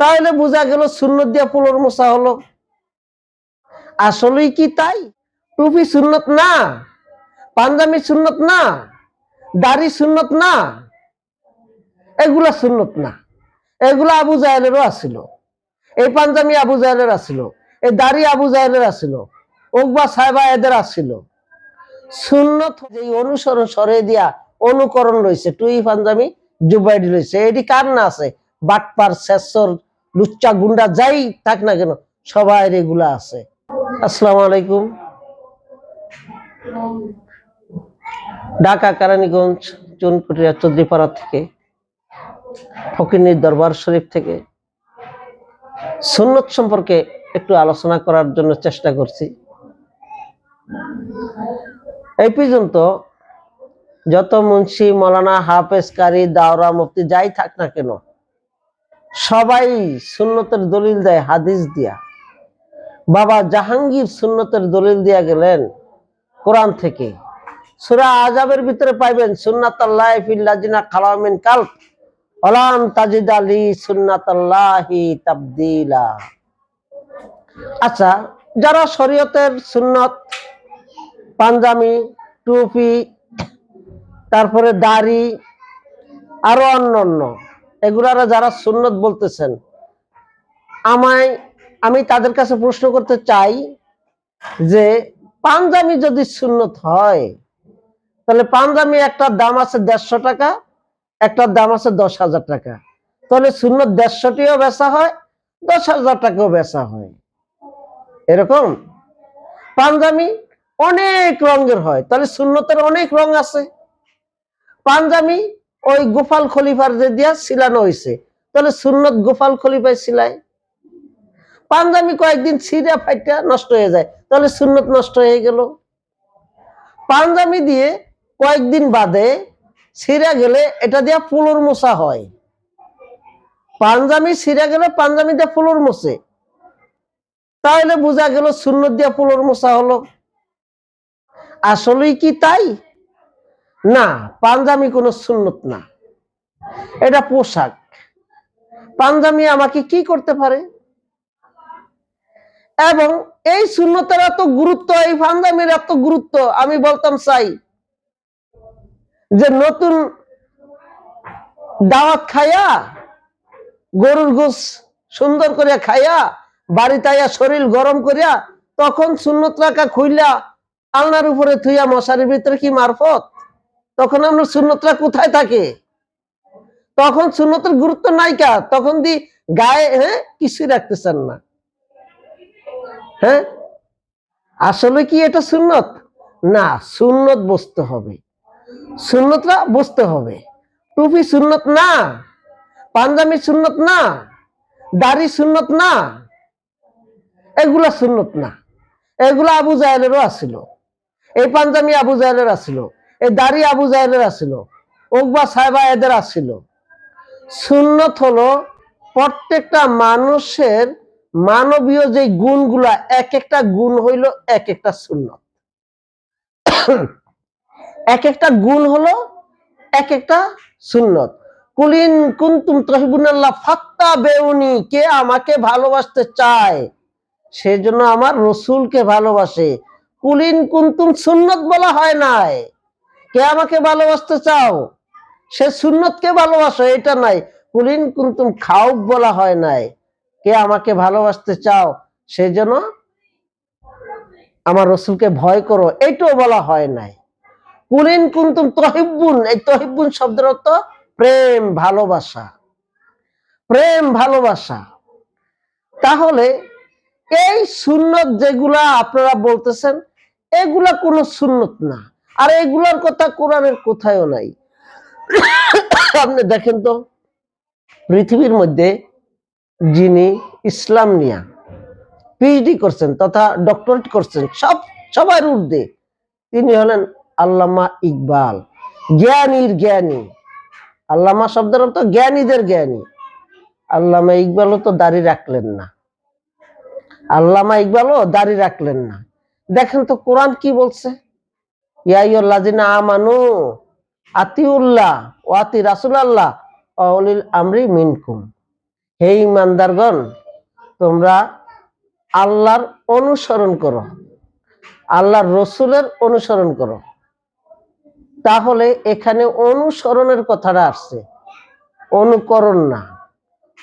তাহলে বোঝা গেল সুন্নত দিয়া পুলর মোছা হলো। আসলেই কি তাই? টুপি সুন্নত না, পাঞ্জাবি সুন্নত না, দাড়ি সুন্নত না, এগুলা সুন্নত না। এগুলা আবু জাহেলেরও আসিল এই পাঞ্জাবি আবু জাহেলের আসিল এই দাড়ি আবু জাহেলের আসিল ওকবা সাহেবা এদের আসিল সুন্নত যে অনুসরণ সরে দিয়া অনুকরণ রয়েছে টুই পাঞ্জাবি জুবাইডি রয়েছে এটি কার না আছে? বাটপার শেষর লুচ্চা গুন্ডা যাই থাক না কেন, সবাই এগুলা আছে। আসসালামু আলাইকুম। ঢাকা, কারানীগঞ্জ, চুনকুটিয়া, চৌধুরীপাড়া থেকে, ফকিনীর দরবার শরীফ থেকে সুন্নত সম্পর্কে একটু আলোচনা করার জন্য চেষ্টা করছি। এই পর্যন্ত যত মুন্সি, মৌলানা হাফেজ কারি, দাওরা, মুফতি যাই থাক না কেন সবাই সুন্নতের দলিল দেয়, হাদিস দিয়া। বাবা জাহাঙ্গীর সুন্নতের দলিল দিয়া গেলেন কোরআন থেকে। সুরা আজাবের ভিতরে পাইবেন সুন্নাত আল্লাহ ফিল্লাজিনা খালামিন কাল অলাম তাজিদ আলী সুন্নাত আল্লাহি তাবদিলা। আচ্ছা যারা শরীয়তের সুন্নত পাঞ্জামি টুপি, তারপরে দাড়ি, আরও অন্য অন্য এগুলারা যারা সুন্নত বলতেছেন, আমায়, আমি তাদের কাছে প্রশ্ন করতে চাই যে, পাঞ্জাবি যদি সুন্নত হয়, তাহলে পাঞ্জাবি একটা দাম আছে দেড়শো টাকা একটার দাম আছে দশ হাজার টাকা। তাহলে সুন্নত দেড়শোটিও বেচা হয়, দশ হাজার টাকাও বেচা হয়। এরকম? পাঞ্জাবি অনেক রঙের হয়, তাহলে সুন্নতের অনেক রং আছে। পাঞ্জাবি ওই গোপাল খলিফার যে দিয়া সিলানো হয়েছে তাহলে সুন্নত গোপাল খলিফায় সিলায় পাঞ্জাবি কয়েকদিন ছিঁড়া ফাইটা নষ্ট হয়ে যায়। তাহলে সুন্নত নষ্ট হয়ে গেল। পাঞ্জাবি দিয়ে কয়েকদিন বাদে ছিঁড়া গেলে এটা দিয়া ফুলুর মোছা হয়। পাঞ্জাবি ছিঁড়া গেলে পাঞ্জাবি দিয়ে ফুলুর মোছে। তাহলে বোঝা গেল সুন্নত দিয়া ফুলুর মোছা হলো। আসলেই কি তাই? না, পাঞ্জাবি কোনো সুন্নত না। এটা পোশাক। পাঞ্জাবি আমাকে কি করতে পারে? এবং এই শূন্যতার এত গুরুত্ব, এই পাঞ্জাবির এত গুরুত্ব, আমি বলতাম চাই যে নতুন দাওয়াত খাইয়া, গরুর গোস সুন্দর করিয়া খাইয়া, বাড়িতে আইয়া শরীর গরম করিয়া, তখন সুন্নত রাখা খুইলা আলনার উপরে থুইয়া মশারির ভিতরে কি মারফত? তখন আমরা সুন্নতরা কোথায় থাকে? তখন সুন্নতের গুরুত্ব নাই কা? তখন দি গায়ে হ্যাঁ কিছুই রাখতেছেন না। হ্যাঁ? আসলে কি এটা সুন্নত? না, সুন্নত বসতে হবে। সুন্নতরা বসতে হবে। টুপি সুন্নত না, পাঞ্জাবি সুন্নত না, দাড়ি সুন্নত না, এগুলা সুন্নত না। এগুলা আবু জাহেলেরও আসিল এই পাঞ্জাবি আবু জাহেলের আসিল এই দাড়ি আবু জাহেলের আসিল ওকবা সাহেবা এদের আসিল সুন্নত হলো প্রত্যেকটা মানুষের মানবীয় যে গুণগুলা, এক একটা গুণ হইল এক একটা সুন্নত। এক একটা গুণ হলো এক একটা সুন্নত। কুলিন কুন্তুম তহিবুনাল্লাহ ফাত্তা বেউনি কে আমাকে ভালোবাসতে চায়, সেজন্য আমার রসুলকে ভালোবাসে। কুলিন কুন্তুম সুন্নত বলা হয় নাই। কে আমাকে ভালোবাসতে চাও? সে সুন্নতকে ভালোবাসো, এটা নাই। কুলিন কুন্তুম খাউক বলা হয় নাই। কে আমাকে ভালোবাসতে চাও সেজন্য আমার রসুলকে ভয় করো, এইটাও বলা হয় নাই। কুলিন কুন্তুম তহিব্বুন এই তহিব্বুন শব্দের অর্থ প্রেম, ভালোবাসা। প্রেম, ভালোবাসা। তাহলে এই সুন্নত যেগুলা আপনারা বলতেছেন, এগুলা কোনো সুন্নত না। আর এগুলার কথা কোরআনের কোথায়ও নাই। আপনি দেখেন তো, পৃথিবীর মধ্যে যিনি ইসলাম নিয়া পিএইচডি করছেন তথা ডক্টরেট করছেন, সব, সবার ঊর্ধ্বে তিনি হলেন আল্লামা ইকবাল। জ্ঞানীর জ্ঞানী। আল্লামা শব্দের অর্থ জ্ঞানীদের জ্ঞানী। আল্লামা ইকবালও তো দাড়ি রাখলেন না। আল্লামা ইকবালও দাড়ি রাখলেন না। দেখেন তো কোরআন কি বলছে? আতিউল্লাহ আমরি মিনকুম। ইমানদারগণ তোমরা আল্লাহর অনুসরণ করো, আল্লাহর রসুলের অনুসরণ করো। তাহলে এখানে অনুসরণের কথাটা আসছে। অনুকরণ না।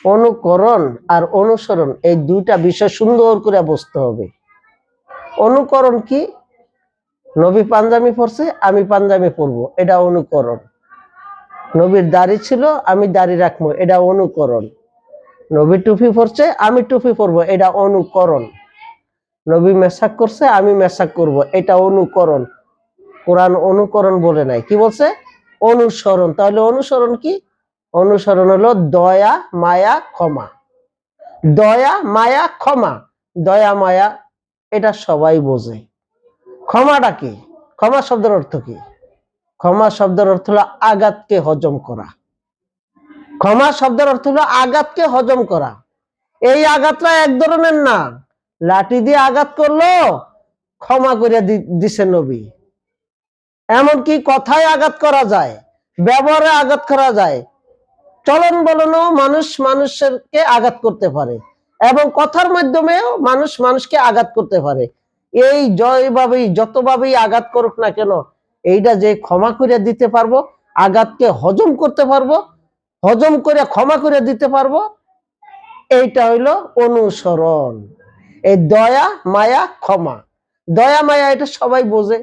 অনুকরণ আর অনুসরণ, এই দুইটা বিষয় সুন্দর করে বুঝতে হবে। অনুকরণ কি? নবী পাঞ্জাবি পরছে, আমি পাঞ্জাবি পরবো, এটা অনুকরণ। নবীর দাড়ি ছিল, আমি দাড়ি রাখব, এটা অনুকরণ। নবী টুপি পরছে, আমি টুপি পরবো, এটা অনুকরণ। নবী মেসাক করছে, আমি মেসাক করব, এটা অনুকরণ। কোরআন অনুকরণ বলে নাই, কি বলছে? অনুসরণ। তাহলে অনুসরণ কি? অনুসরণ হলো দয়া, মায়া, ক্ষমা। দয়া, মায়া, ক্ষমা। দয়া, মায়া, এটা সবাই বোঝে। ক্ষমাটা কি? ক্ষমা শব্দের অর্থ কি? ক্ষমা শব্দের অর্থ হলো আঘাতকে হজম করা। ক্ষমা শব্দের অর্থ হলো আঘাতকে হজম করা। এই আঘাতটা এক ধরনের না। লাঠি দিয়ে আঘাত করল, ক্ষমা করে দিছে নবী। এমনকি কথায় আঘাত করা যায়, ব্যবহারে আঘাত করা যায়। চলন বলনও মানুষ মানুষকে আঘাত করতে পারে এবং কথার মাধ্যমেও মানুষ মানুষকে আঘাত করতে পারে। এই জয়ভাবেই, যতভাবেই আঘাত করুক না কেন, এইটা যে ক্ষমা করে দিতে পারব, আঘাতকে হজম করতে পারব, হজম করে ক্ষমা করে দিতে পারব, এইটা হইল অনুসরণ। এই দয়া, মায়া, ক্ষমা। দয়া, মায়া এটা সবাই বোঝে।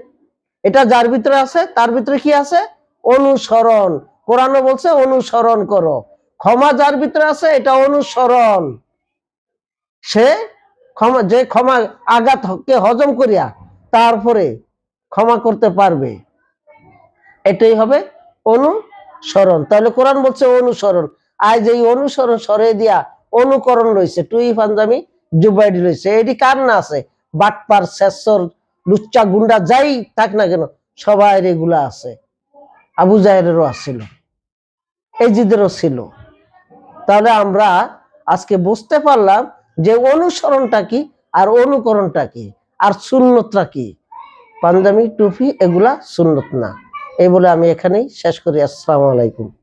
এটা যার ভিতরে আছে, তার ভিতরে কি আছে? অনুসরণ। কোরআনও বলছে, অনুসরণ করো। ক্ষমা যার ভিতরে আছে, এটা অনুসরণ। সে ক্ষমা, যে ক্ষমা আঘাতকে হজম করিয়া তারপরে ক্ষমা করতে পারবে। এটাই হবে অনুসরণ। তাহলে কোরআন বলছে অনুসরণ। আজ এই অনুসরণ সরে দিয়া অনুকরণ রয়েছে টুই পাঞ্জাবি জুবাইডি রয়েছে, এটি কার না আছে? বাটপার, শেষর, লুচ্চা, গুন্ডা, যাই থাক না কেন সবাই এগুলা আছে। আবু জাহেরেরও আসছিল এজিদেরও ছিল। তাহলে আমরা আজকে বুঝতে পারলাম যে অনুসরণটা কি আর অনুকরণটা কি? আর সুন্নতটা কি? পাঞ্জাবি, টুপি, এগুলা সুন্নত না। এই বলে আমি এখানেই শেষ করি। আসসালামু আলাইকুম।